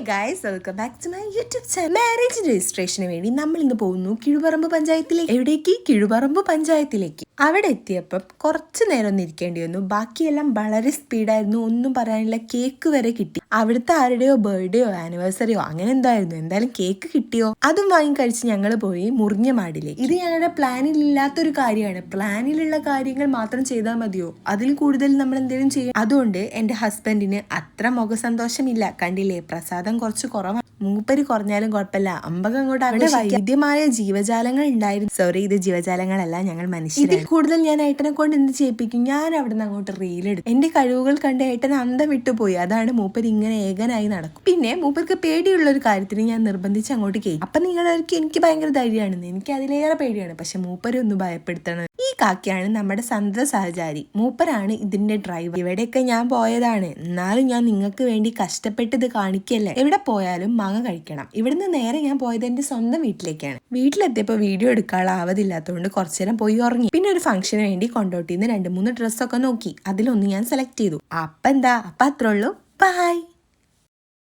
Guys welcome back to my YouTube channel marriage registration വേണ്ടി നമ്മൾ ഇന്ന് പോകുന്നു കിഴുപറമ്പ് പഞ്ചായത്തിലേക്ക്. എവിടേക്ക്? കിഴുപറമ്പ് പഞ്ചായത്തിലേക്ക്. അവിടെ എത്തിയപ്പം കുറച്ച് നേരം ഒന്ന് ഇരിക്കേണ്ടി വന്നു. ബാക്കിയെല്ലാം വളരെ സ്പീഡായിരുന്നു ഒന്നും പറയാനില്ല. കേക്ക് വരെ കിട്ടി. അവിടുത്തെ ആരുടെയോ ബർത്ത്ഡേയോ ആനിവേഴ്സറിയോ അങ്ങനെ എന്തായിരുന്നു? എന്തായാലും കേക്ക് കിട്ടിയോ? അതും വാങ്ങി കഴിച്ച് ഞങ്ങൾ പോയി മുറിഞ്ഞ മാടിലേക്ക് ഇത് ഞങ്ങളുടെ പ്ലാനിൽ ഇല്ലാത്തൊരു കാര്യമാണ്. പ്ലാനിലുള്ള കാര്യങ്ങൾ മാത്രം ചെയ്താൽ മതിയോ? അതിൽ കൂടുതൽ നമ്മൾ എന്തെങ്കിലും ചെയ്യും അതുകൊണ്ട് എന്റെ ഹസ്ബൻഡിന് അത്ര മുഖസന്തോഷമില്ല. കണ്ടില്ലേ? പ്രസാദം കുറച്ച് കുറവാണ് മൂപ്പര് കുറഞ്ഞാലും കുഴപ്പമില്ല. അമ്പകം അങ്ങോട്ട് അവിടെ വൈദ്യമായ ജീവജാലങ്ങൾ ഉണ്ടായിരുന്നു. സോറി ഇത് ജീവജാലങ്ങളല്ല ഞങ്ങൾ മനുഷ്യർ ഇതിൽ കൂടുതൽ ഞാൻ ഏട്ടനെ കൊണ്ട് എന്ത് ചെയ്യിപ്പിക്കും? ഞാൻ അവിടെ നിന്ന് അങ്ങോട്ട് റീലെടുക്കും എന്റെ കഴിവുകൾ കണ്ട് ഏട്ടൻ അന്തം വിട്ടുപോയി അതാണ് മൂപ്പർ ഇങ്ങനെ ഏകനായി നടക്കും. പിന്നെ മൂപ്പർക്ക് പേടിയുള്ള ഒരു കാര്യത്തിന് ഞാൻ നിർബന്ധിച്ച് അങ്ങോട്ട് കേൾക്കും അപ്പൊ നിങ്ങളവർക്ക് എനിക്ക് ഭയങ്കര ധൈര്യമാണ് എനിക്ക് അതിലേറെ പേടിയാണ്. പക്ഷെ മൂപ്പരെ ഒന്ന് ഭയപ്പെടുത്തണം. കാക്കയാണ് നമ്മുടെ സന്ത സഹചാരി. മൂപ്പരാണ് ഇതിന്റെ ഡ്രൈവർ ഇവിടെയൊക്കെ ഞാൻ പോയതാണ്. എന്നാലും ഞാൻ നിങ്ങൾക്ക് വേണ്ടി കഷ്ടപ്പെട്ട് ഇത് കാണിക്കല്ലേ? എവിടെ പോയാലും മാങ്ങ കഴിക്കണം. ഇവിടുന്ന് നേരെ ഞാൻ പോയത് എന്റെ സ്വന്തം വീട്ടിലേക്കാണ്. വീട്ടിലെത്തിയപ്പോൾ വീഡിയോ എടുക്കാനുള്ള ആവതില്ലാത്തതുകൊണ്ട് കുറച്ചു നേരം പോയി ഉറങ്ങി. പിന്നെ ഒരു ഫംഗ്ഷന് വേണ്ടി കൊണ്ടോട്ടിന്ന് രണ്ട് മൂന്ന് ഡ്രസ്സൊക്കെ നോക്കി. അതിലൊന്ന് ഞാൻ സെലക്ട് ചെയ്തു. അപ്പ എന്താ? അപ്പൊ അത്രേ ഉള്ളൂ. ബൈ